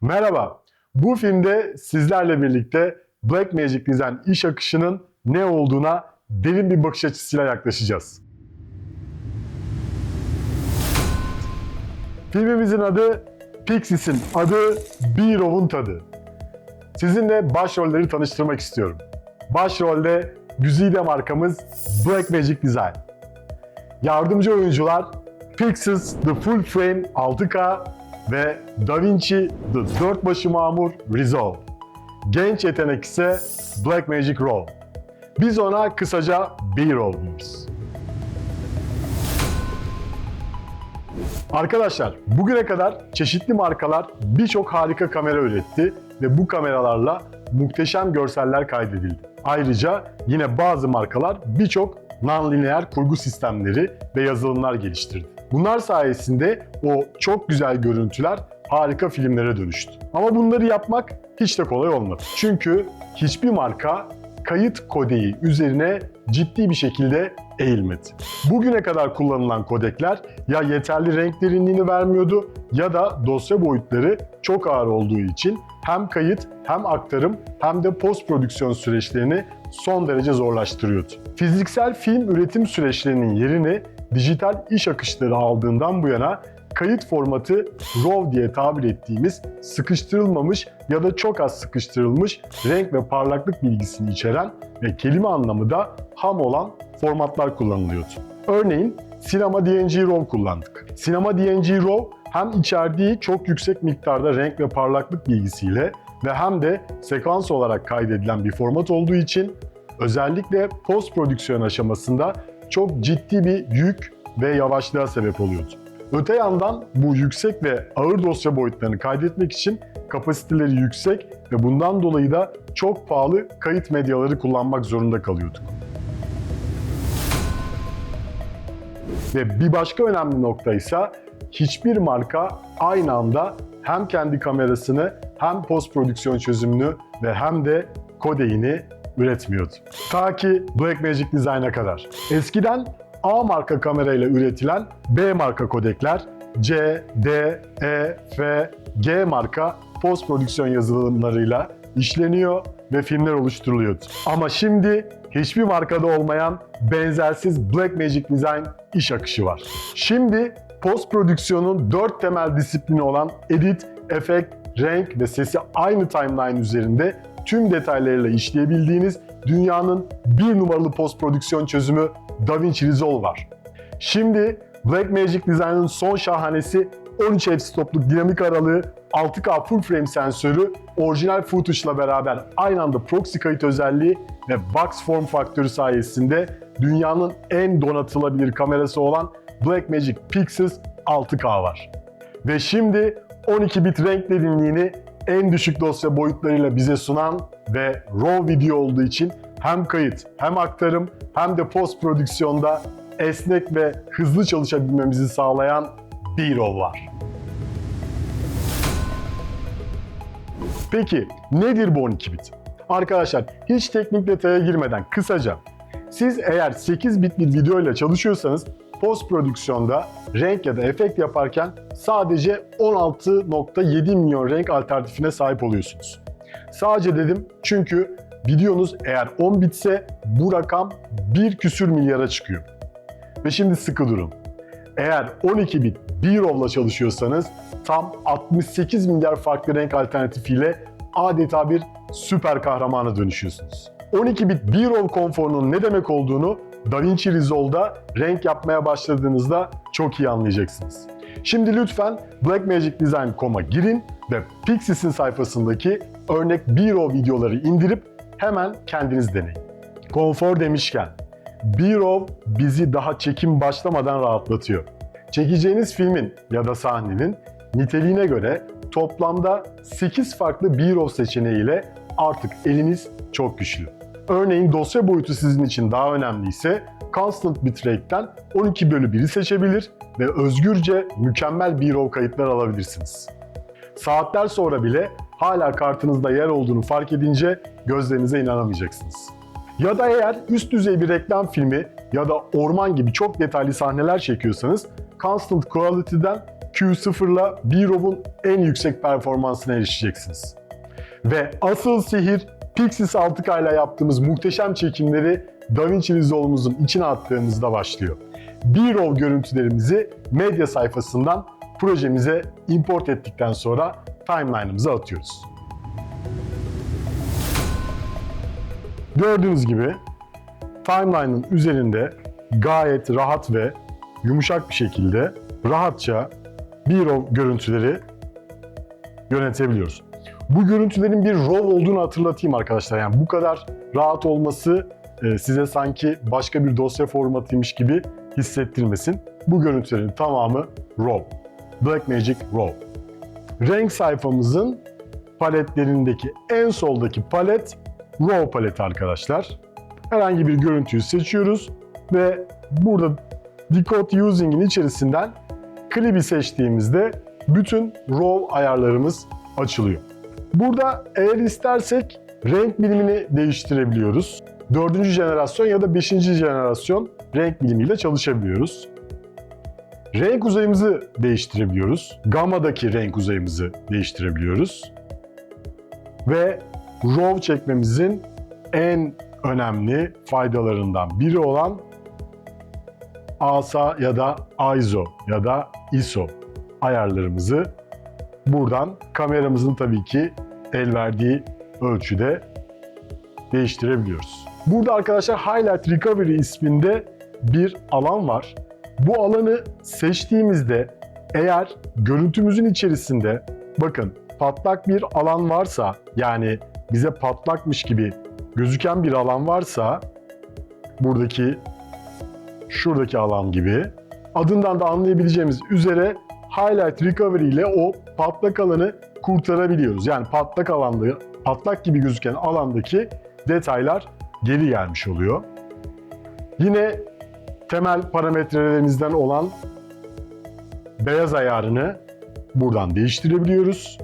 Merhaba. Bu filmde sizlerle birlikte Blackmagic Design iş akışının ne olduğuna derin bir bakış açısıyla yaklaşacağız. Filmimizin adı Pixies'in adı B-Rov'un tadı. Sizinle başrolleri tanıştırmak istiyorum. Başrolde güzide markamız Blackmagic Design. Yardımcı oyuncular Pixels The Full Frame 6K ve DaVinci The Dört Başı Mamur Resolve. Genç yetenek ise Blackmagic Raw. Biz ona kısaca B-Raw diyoruz. Arkadaşlar bugüne kadar çeşitli markalar birçok harika kamera üretti ve bu kameralarla muhteşem görseller kaydedildi. Ayrıca yine bazı markalar birçok non-lineer kurgu sistemleri ve yazılımlar geliştirdi. Bunlar sayesinde o çok güzel görüntüler harika filmlere dönüştü. Ama bunları yapmak hiç de kolay olmadı. Çünkü hiçbir marka kayıt kodeyi üzerine ciddi bir şekilde eğilmedi. Bugüne kadar kullanılan kodekler ya yeterli renk derinliğini vermiyordu ya da dosya boyutları çok ağır olduğu için hem kayıt hem aktarım hem de post prodüksiyon süreçlerini son derece zorlaştırıyordu. Fiziksel film üretim süreçlerinin yerini dijital iş akışları aldığından bu yana kayıt formatı RAW diye tabir ettiğimiz sıkıştırılmamış ya da çok az sıkıştırılmış renk ve parlaklık bilgisini içeren ve kelime anlamı da ham olan formatlar kullanılıyordu. Örneğin Cinema DNG RAW kullandık. Cinema DNG RAW hem içerdiği çok yüksek miktarda renk ve parlaklık bilgisiyle ve hem de sekans olarak kaydedilen bir format olduğu için özellikle post prodüksiyon aşamasında çok ciddi bir yük ve yavaşlığa sebep oluyordu. Öte yandan bu yüksek ve ağır dosya boyutlarını kaydetmek için kapasiteleri yüksek ve bundan dolayı da çok pahalı kayıt medyaları kullanmak zorunda kalıyorduk. Ve bir başka önemli nokta ise hiçbir marka aynı anda hem kendi kamerasını hem post prodüksiyon çözümünü ve hem de kodeğini üretmiyordu. Ta ki Blackmagic Design'a kadar. Eskiden A marka kamerayla üretilen B marka kodekler C, D, E, F, G marka post prodüksiyon yazılımlarıyla işleniyor ve filmler oluşturuluyordu. Ama şimdi hiçbir markada olmayan benzersiz Blackmagic Design iş akışı var. Şimdi post prodüksiyonun dört temel disiplini olan edit, efekt, renk ve sesi aynı timeline üzerinde tüm detaylarıyla işleyebildiğiniz dünyanın bir numaralı post prodüksiyon çözümü DaVinci Resolve var. Şimdi Blackmagic Design'ın son şahanesi 13 f-stopluk dinamik aralığı 6K full frame sensörü, orijinal footage'la beraber aynı anda proxy kayıt özelliği ve box form faktörü sayesinde dünyanın en donatılabilir kamerası olan Blackmagic Pixels 6K var. Ve şimdi 12 bit renk derinliğini en düşük dosya boyutlarıyla bize sunan ve RAW video olduğu için hem kayıt hem aktarım hem de post prodüksiyonda esnek ve hızlı çalışabilmemizi sağlayan B-Raw var. Peki nedir bu 12 bit? Arkadaşlar hiç teknik detaya girmeden kısaca siz eğer 8 bit bir video ile çalışıyorsanız post prodüksiyonda renk ya da efekt yaparken sadece 16.7 milyon renk alternatifine sahip oluyorsunuz. Sadece dedim çünkü videonuz eğer 10 bitse bu rakam bir küsür milyara çıkıyor. Ve şimdi sıkı durun. Eğer 12 bit B-RAW'la çalışıyorsanız tam 68 milyar farklı renk alternatifiyle adeta bir süper kahramana dönüşüyorsunuz. 12 bit B-RAW konforunun ne demek olduğunu DaVinci Resolve'da renk yapmaya başladığınızda çok iyi anlayacaksınız. Şimdi lütfen blackmagicdesign.com'a girin ve Pixis'in sayfasındaki örnek B-RAW videoları indirip hemen kendiniz deneyin. Konfor demişken, B-RAW bizi daha çekim başlamadan rahatlatıyor. Çekeceğiniz filmin ya da sahnenin niteliğine göre toplamda 8 farklı B-RAW seçeneğiyle artık eliniz çok güçlü. Örneğin dosya boyutu sizin için daha önemliyse Constant Bitrate'den 12 bölü 1'i seçebilir ve özgürce mükemmel B-RAW kayıtlar alabilirsiniz. Saatler sonra bile hala kartınızda yer olduğunu fark edince gözlerinize inanamayacaksınız. Ya da eğer üst düzey bir reklam filmi ya da orman gibi çok detaylı sahneler çekiyorsanız Constant Quality'den Q0 ile B-RAW'un en yüksek performansına erişeceksiniz. Ve asıl sihir Pixis 6K ile yaptığımız muhteşem çekimleri DaVinci Resolve'umuzun içine attığımızda başlıyor. B-RAW görüntülerimizi medya sayfasından projemize import ettikten sonra timeline'ımıza atıyoruz. Gördüğünüz gibi timeline'ın üzerinde gayet rahat ve yumuşak bir şekilde rahatça B-RAW görüntüleri yönetebiliyoruz. Bu görüntülerin bir RAW olduğunu hatırlatayım arkadaşlar. Yani bu kadar rahat olması e, size sanki başka bir dosya formatıymış gibi hissettirmesin. Bu görüntülerin tamamı RAW. Blackmagic RAW. Renk sayfamızın paletlerindeki en soldaki palet RAW paleti arkadaşlar. Herhangi bir görüntüyü seçiyoruz ve burada Decode Using'in içerisinden klibi seçtiğimizde bütün RAW ayarlarımız açılıyor. Burada eğer istersek renk bilimini değiştirebiliyoruz. Dördüncü jenerasyon ya da beşinci jenerasyon renk bilimiyle çalışabiliyoruz. Renk uzayımızı değiştirebiliyoruz. Gamma'daki renk uzayımızı değiştirebiliyoruz. Ve RAW çekmemizin en önemli faydalarından biri olan ASA ya da ISO ya da ISO ayarlarımızı buradan kameramızın tabii ki el verdiği ölçüde değiştirebiliyoruz. Burada arkadaşlar Highlight Recovery isminde bir alan var. Bu alanı seçtiğimizde eğer görüntümüzün içerisinde bakın patlak bir alan varsa yani bize patlakmış gibi gözüken bir alan varsa buradaki şuradaki alan gibi adından da anlayabileceğimiz üzere Highlight Recovery ile o patlak alanı kurtarabiliyoruz. Yani patlak alanda, patlak gibi gözüken alandaki detaylar geri gelmiş oluyor. Yine temel parametrelerimizden olan beyaz ayarını buradan değiştirebiliyoruz.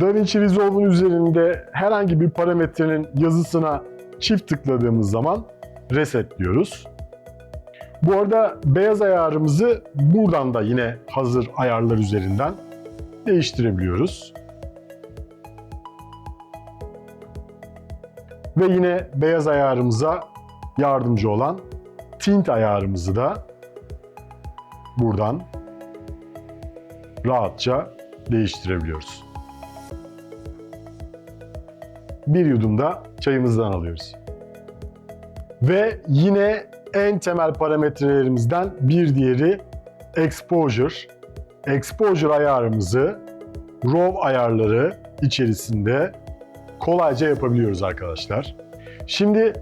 DaVinci Resolve'un üzerinde herhangi bir parametrenin yazısına çift tıkladığımız zaman reset diyoruz. Bu arada beyaz ayarımızı buradan da yine hazır ayarlar üzerinden değiştirebiliyoruz. Ve yine beyaz ayarımıza yardımcı olan tint ayarımızı da buradan rahatça değiştirebiliyoruz. Bir yudum da çayımızdan alıyoruz. Ve yine en temel parametrelerimizden bir diğeri exposure. Exposure ayarımızı RAW ayarları içerisinde kolayca yapabiliyoruz arkadaşlar. Şimdi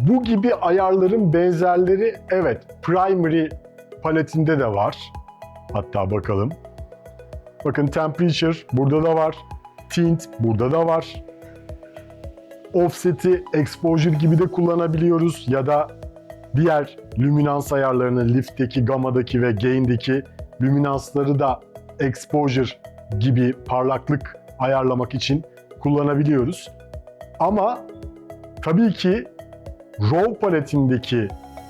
bu gibi ayarların benzerleri evet primary paletinde de var. Hatta bakalım. Bakın temperature burada da var. Tint burada da var. Offset'i exposure gibi de kullanabiliyoruz ya da diğer lüminans ayarlarını lift'teki, gamma'daki ve gain'deki lüminansları da exposure gibi parlaklık ayarlamak için kullanabiliyoruz. Ama tabii ki RAW paletindeki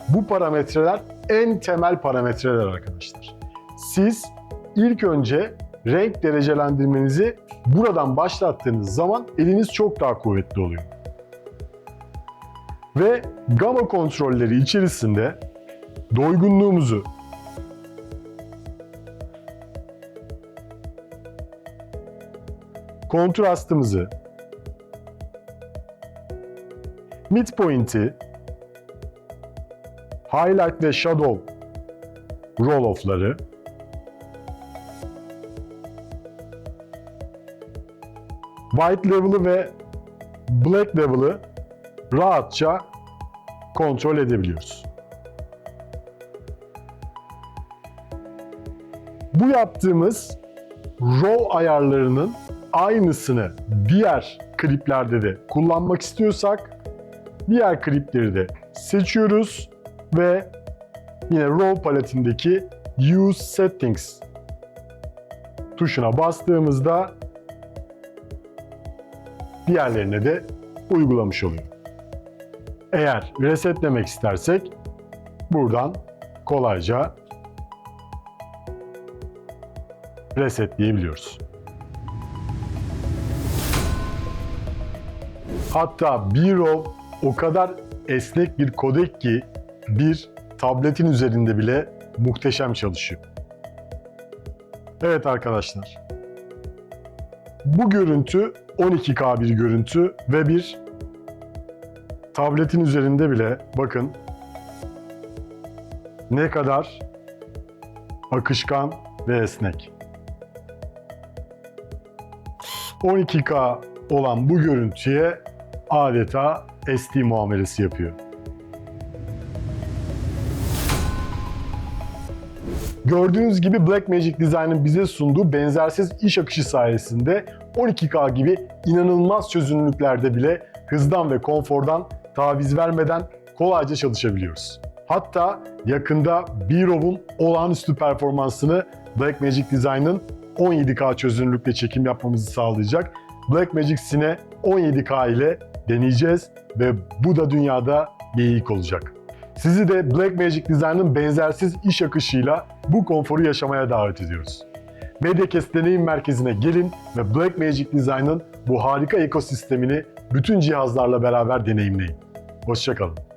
bu parametreler en temel parametreler arkadaşlar. Siz ilk önce renk derecelendirmenizi buradan başlattığınız zaman eliniz çok daha kuvvetli oluyor. Ve gamma kontrolleri içerisinde doygunluğumuzu kontrastımızı, midpoint'i, highlight ve shadow roll-off'ları, white level'ı ve black level'ı rahatça kontrol edebiliyoruz. Bu yaptığımız RAW ayarlarının aynısını diğer kliplerde de kullanmak istiyorsak diğer klipleri de seçiyoruz ve yine RAW paletindeki Use Settings tuşuna bastığımızda diğerlerine de uygulamış oluyor. Eğer resetlemek istersek buradan kolayca resetleyebiliyoruz. Hatta B-RAW o kadar esnek bir kodek ki bir tabletin üzerinde bile muhteşem çalışıyor. Evet arkadaşlar. Bu görüntü 12K bir görüntü ve bir tabletin üzerinde bile bakın ne kadar akışkan ve esnek. 12K olan bu görüntüye adeta SD muamelesi yapıyor. Gördüğünüz gibi Blackmagic Design'ın bize sunduğu benzersiz iş akışı sayesinde 12K gibi inanılmaz çözünürlüklerde bile hızdan ve konfordan taviz vermeden kolayca çalışabiliyoruz. Hatta yakında B-RAW'un olağanüstü performansını Blackmagic Design'ın 17K çözünürlükle çekim yapmamızı sağlayacak Blackmagic Cine 17K ile deneyeceğiz ve bu da dünyada ilk olacak. Sizi de Blackmagic Design'ın benzersiz iş akışıyla bu konforu yaşamaya davet ediyoruz. Mediacast Deneyim Merkezi'ne gelin ve Blackmagic Design'ın bu harika ekosistemini bütün cihazlarla beraber deneyimleyin. Hoşçakalın.